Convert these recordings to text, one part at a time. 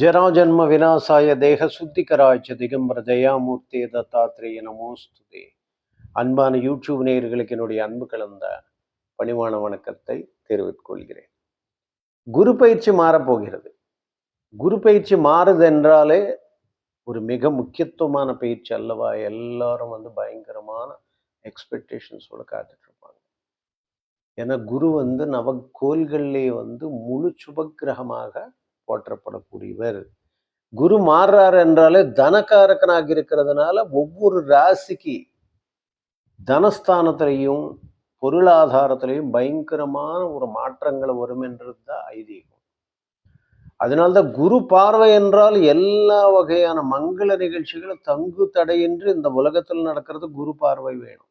ஜராஜன்ம விநாசாய தேக சுத்திகராய்ச்ச திகம்பர ஜெயாமூர்த்தி தத்தாத்திரேய நமோஸ்துதி அன்பான யூடியூப் நேயர்களுக்கு என்னுடைய அன்பு கலந்த பணிவான வணக்கத்தை தெரிவித்துக் கொள்கிறேன். குரு பயிற்சி மாறப்போகிறது. குரு பயிற்சி மாறுது என்றாலே ஒரு மிக முக்கியத்துவமான பயிற்சி அல்லவா? எல்லாரும் வந்து பயங்கரமான எக்ஸ்பெக்டேஷன்ஸோட காத்துட்டு இருப்பாங்க ஏன்னா குரு வந்து நவக்கோள்களிலே வந்து முழு சுபக்கிரகமாக போற்றப்படக்கூடியவர். குரு மாறுறார் என்றாலே தனக்காரக்கனாக இருக்கிறதுனால ஒவ்வொரு ராசிக்கு தனஸ்தானத்திலையும் பொருளாதாரத்திலையும் பயங்கரமான ஒரு மாற்றங்கள் வரும் என்றது தான் ஐதீகம். அதனால்தான் குரு பார்வை என்றால் எல்லா வகையான மங்கள நிகழ்ச்சிகளும் தங்கு தடையின்றி இந்த உலகத்தில் நடக்கிறது குரு பார்வை வேணும்.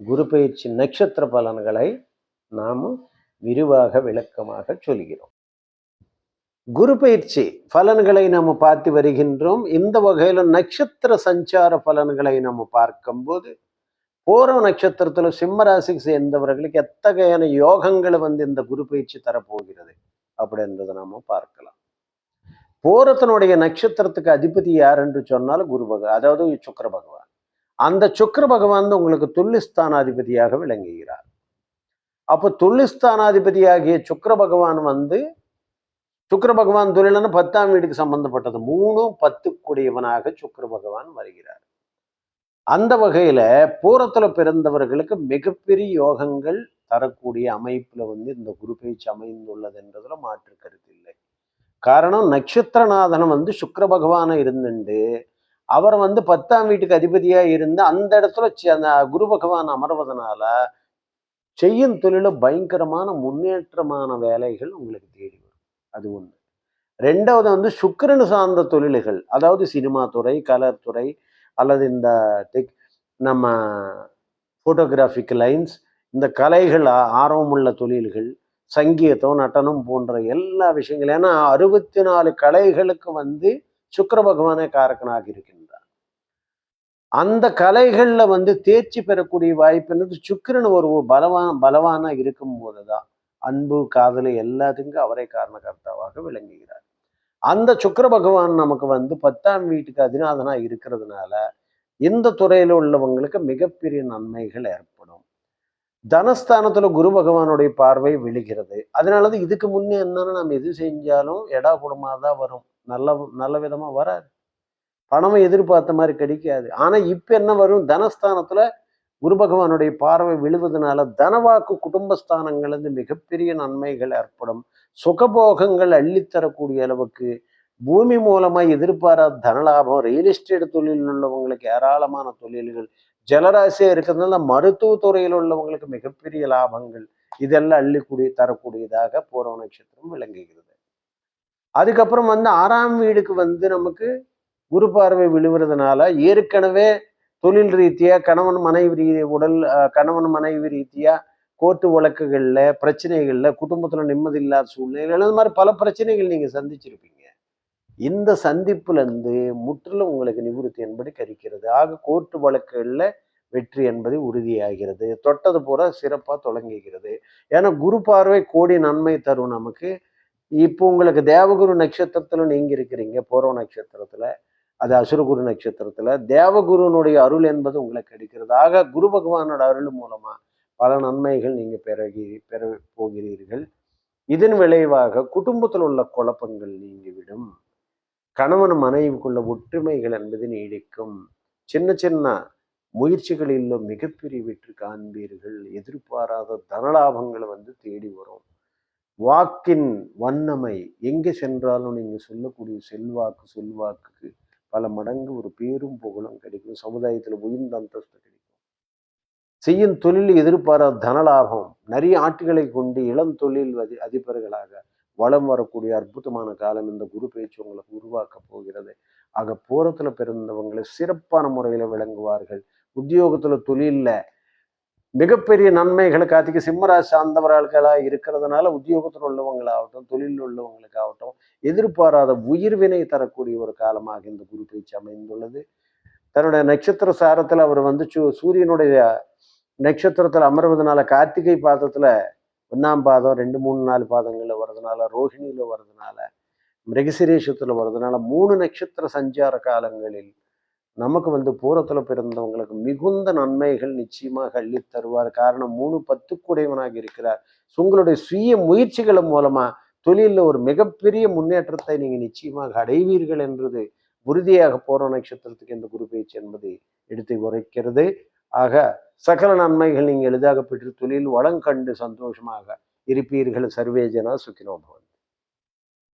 குரு பயிற்சி நட்சத்திர பலன்களை நாம் விரிவாக விளக்கமாக சொல்கிறோம். குரு பயிற்சி பலன்களை நாம் பார்த்து வருகின்றோம். இந்த வகையில் நட்சத்திர சஞ்சார பலன்களை நம்ம பார்க்கும்போது போற நட்சத்திரத்துல சிம்ம ராசிக்கு சேர்ந்தவர்களுக்கு எத்தகையான யோகங்களை வந்து இந்த குரு பயிற்சி தரப்போகிறது அப்படின்றத நாம பார்க்கலாம். போரத்தினுடைய நட்சத்திரத்துக்கு அதிபதி யார் என்று சொன்னால் குரு பகவான் அதாவது சுக்கர பகவான். அந்த சுக்கர பகவான் வந்து உங்களுக்கு துல்லிஸ்தானாதிபதியாக விளங்குகிறார். அப்போ துல்லிஸ்தானாதிபதியாகிய சுக்கர பகவான் வந்து சுக்கர பகவான் தொழில்னு பத்தாம் வீட்டுக்கு சம்பந்தப்பட்டது. மூணும் பத்துக்குடையவனாக சுக்கர பகவான் வருகிறார். அந்த வகையில பூரத்துல பிறந்தவர்களுக்கு மிகப்பெரிய யோகங்கள் தரக்கூடிய அமைப்புல வந்து இந்த குரு பேச்சு அமைந்துள்ளது என்றதுல மாற்று கருத்து இல்லை. காரணம் நட்சத்திரநாதனம் வந்து சுக்கர பகவானை இருந்துண்டு அவர் வந்து பத்தாம் வீட்டுக்கு அதிபதியாக இருந்து அந்த இடத்துல அந்த குரு பகவான் அமர்வதனால செய்யும் தொழில பயங்கரமான முன்னேற்றமான வேலைகள் உங்களுக்கு தேடி வரும். அது ஒன்று ரெண்டாவது வந்து சுக்கரன் சார்ந்த தொழில்கள் அதாவது சினிமா துறை கலர் துறை அல்லது இந்த டெக் நம்ம ஃபோட்டோகிராஃபிக் லைன்ஸ் இந்த கலைகள் ஆர்வமுள்ள தொழில்கள் சங்கீதம் நடனம் போன்ற எல்லா விஷயங்களும். ஏன்னா அறுபத்தி நாலு கலைகளுக்கு வந்து சுக்கர பகவானே காரக்கனாக இருக்கின்றார். அந்த கலைகளில் வந்து தேர்ச்சி பெறக்கூடிய வாய்ப்புன்றது சுக்கிரன் ஒரு பலவான பலவானாக இருக்கும் போதுதான் அன்பு காதல் எல்லாத்துக்கும் அவரே காரணகர்த்தாவாக விளங்குகிறார். அந்த சுக்கர பகவான் நமக்கு வந்து பத்தாம் வீட்டுக்கு அதிநாதனாக இருக்கிறதுனால இந்த துறையில் உள்ளவங்களுக்கு மிகப்பெரிய நன்மைகள் ஏற்படும். தனஸ்தானத்துல குரு பகவானுடைய பார்வை விழுகிறது. அதனால தான் இதுக்கு முன்னே என்னன்னா நம்ம எது செஞ்சாலும் எடா குடமாக தான் வரும். நல்ல நல்ல விதமாக வராது. பணம் எதிர்பார்த்த மாதிரி கிடைக்காது. ஆனால் இப்போ என்ன வரும்? தனஸ்தானத்தில் குரு பகவானுடைய பார்வை விழுவதனால தனவாக்கு குடும்பஸ்தானங்கள்லேருந்து மிகப்பெரிய நன்மைகள் ஏற்படும். சுகபோகங்கள் அள்ளித்தரக்கூடிய அளவுக்கு பூமி மூலமா எதிர்பாராத தனலாபம் ரியல் எஸ்டேட் தொழிலில் உள்ளவங்களுக்கு ஏராளமான தொழில்கள் ஜலராசியாக இருக்கிறதுனால மருத்துவ துறையில் உள்ளவங்களுக்கு மிகப்பெரிய லாபங்கள் இதெல்லாம் அள்ளிக்கூடிய தரக்கூடியதாக பூர்வ நட்சத்திரம் விளங்குகிறது. அதுக்கப்புறம் வந்து ஆறாம் வீடுக்கு வந்து நமக்கு குரு பார்வை விழுவுறதுனால ஏற்கனவே தொழில் ரீதியா கணவன் மனைவி ரீ உடல் கணவன் மனைவி ரீதியா கோர்ட்டு வழக்குகள்ல பிரச்சனைகள்ல குடும்பத்துல நிம்மதி இல்லாத சூழ்நிலைகள் அந்த மாதிரி பல பிரச்சனைகள் நீங்க சந்திச்சிருப்பீங்க. இந்த சந்திப்புல இருந்து முற்றிலும் உங்களுக்கு நிவிருத்தி என்பது கரிக்கிறது. ஆக கோர்ட்டு வழக்குகள்ல வெற்றி என்பது உறுதியாகிறது. தொட்டது பூரா சிறப்பாக தொடங்குகிறது. ஏன்னா குரு பார்வை கோடி நன்மை தரும் நமக்கு. இப்போ உங்களுக்கு தேவகுரு நட்சத்திரத்தில் நீங்க இருக்கிறீங்க பூர்வ நட்சத்திரத்துல. அது அசுரகுரு நட்சத்திரத்தில் தேவகுருனுடைய அருள் என்பது உங்களுக்கு கிடைக்கிறது குரு பகவானோட அருள் மூலமாக பல நன்மைகள் நீங்கள் பெறகி பெற போகிறீர்கள். இதன் விளைவாக குடும்பத்தில் உள்ள குழப்பங்கள் நீங்கிவிடும். கணவன் மனைவிக்குள்ள ஒற்றுமைகள் என்பது நீடிக்கும். சின்ன சின்ன முயற்சிகளிலும் மிகப்பெரிய வெற்றி காண்பீர்கள். எதிர்பாராத தனலாபங்களை வந்து தேடி வரும். வாக்கின் வண்ணமை எங்கே சென்றாலும் நீங்கள் சொல்லக்கூடிய செல்வாக்கு செல்வாக்குக்கு பல மடங்கு ஒரு பேரும் புகழும் கிடைக்கும். சமுதாயத்தில் உயர்ந்த அந்தஸ்து கிடைக்கும். செய்யும் தொழில் எதிர்பாராத தனலாபம். நிறைய ஆட்டுகளை கொண்டு இளம் தொழில் அதி அதிபர்களாக வளம் வரக்கூடிய அற்புதமான காலம் இந்த குரு பேச்சு உங்களுக்கு உருவாக்க போகிறது. ஆக போரத்தில் பிறந்தவங்களை சிறப்பான முறையில் விளங்குவார்கள். உத்தியோகத்தில் தொழிலில் மிகப்பெரிய நன்மைகளை காத்திக்க சிம்மராசி ஆட்களாக இருக்கிறதுனால உத்தியோகத்தில் உள்ளவங்களாகட்டும் தொழிலில் உள்ளவங்களுக்காகட்டும் எதிர்பாராத உயிர்வினை தரக்கூடிய ஒரு காலமாக இந்த குரு பயிற்சி அமைந்துள்ளது. தன்னுடைய நட்சத்திர சாரத்தில் அவர் வந்து சூரியனுடைய நட்சத்திரத்தில் அமர்வதனால கார்த்திகை பாதத்தில் ஒன்றாம் பாதம் ரெண்டு மூணு நாலு பாதங்களில் வர்றதுனால ரோஹிணியில் வர்றதுனால மிருகசிரேஷத்தில் வர்றதுனால மூணு நட்சத்திர சஞ்சார காலங்களில் நமக்கு வந்து பூரத்தில் பிறந்தவங்களுக்கு மிகுந்த நன்மைகள் நிச்சயமாக அள்ளி தருவார். காரணம் மூணு பத்துக்குடையவனாக இருக்கிறார். உங்களுடைய சுய முயற்சிகள் மூலமா தொழிலில் ஒரு மிகப்பெரிய முன்னேற்றத்தை நீங்கள் நிச்சயமாக அடைவீர்கள் என்றது உறுதியாக போற நட்சத்திரத்துக்கு இந்த குரு பேச்சு என்பது எடுத்து உரைக்கிறது. ஆக சகல நன்மைகள் நீங்கள் எளிதாக பெற்று தொழில் வளம் கண்டு சந்தோஷமாக இருப்பீர்கள். சர்வேஜனா சுக்கினோபவன்